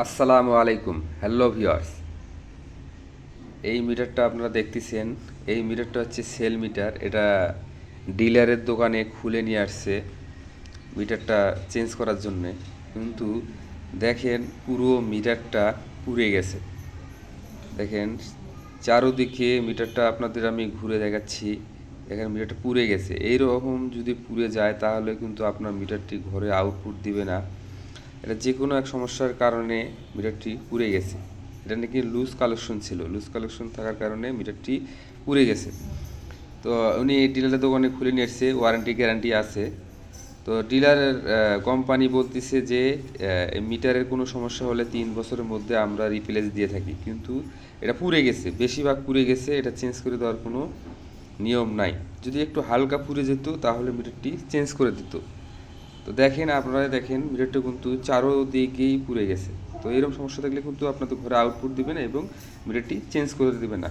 আসসালামু আলাইকুম। Hello viewers এই মিটারটা আপনারা দেখতেছেন। এই মিটারটা হচ্ছে সেল মিটার। এটা ডিলারের দোকানে খুলে নিয়ে আসছে মিটারটা চেঞ্জ করার জন্যে। কিন্তু দেখেন পুরো মিটারটা পুড়ে গেছে। দেখেন চারোদিকে মিটারটা আপনাদের আমি ঘুরে দেখাচ্ছি। দেখেন মিটারটা পুড়ে গেছে। এই রকম যদি পুড়ে যায় তাহলে কিন্তু আপনার মিটারটি ঘরে আউটপুট দিবে না। এটা যে কোনো এক সমস্যার কারণে মিটারটি পুড়ে গেছে। এটা নাকি লুজ কালেকশন ছিল। লুজ কালেকশন থাকার কারণে মিটারটি পুড়ে গেছে। তো উনি ডিলারের দোকানে খুলে নিয়ে এসছে ওয়ারেন্টি গ্যারান্টি আছে। তো ডিলারের কোম্পানি বলতেছে যে মিটারের কোনো সমস্যা হলে তিন বছরের মধ্যে আমরা রিপ্লেস দিয়ে থাকি। কিন্তু এটা পুড়ে গেছে। বেশিরভাগ পুড়ে গেছে। এটা চেঞ্জ করে দেওয়ার কোনো নিয়ম নাই। যদি একটু হালকা পুড়ে যেত, তাহলে মিটারটি চেঞ্জ করে দিত। তো দেখেন আপনারা দেখেন মিটারটা কিন্তু চারোদিকেই পুড়ে গেছে। তো এরকম সমস্যা থাকলে কিন্তু আপনাদের ঘরে আউটপুট দিবে না এবং মিটারটি চেঞ্জ করে দেবে না।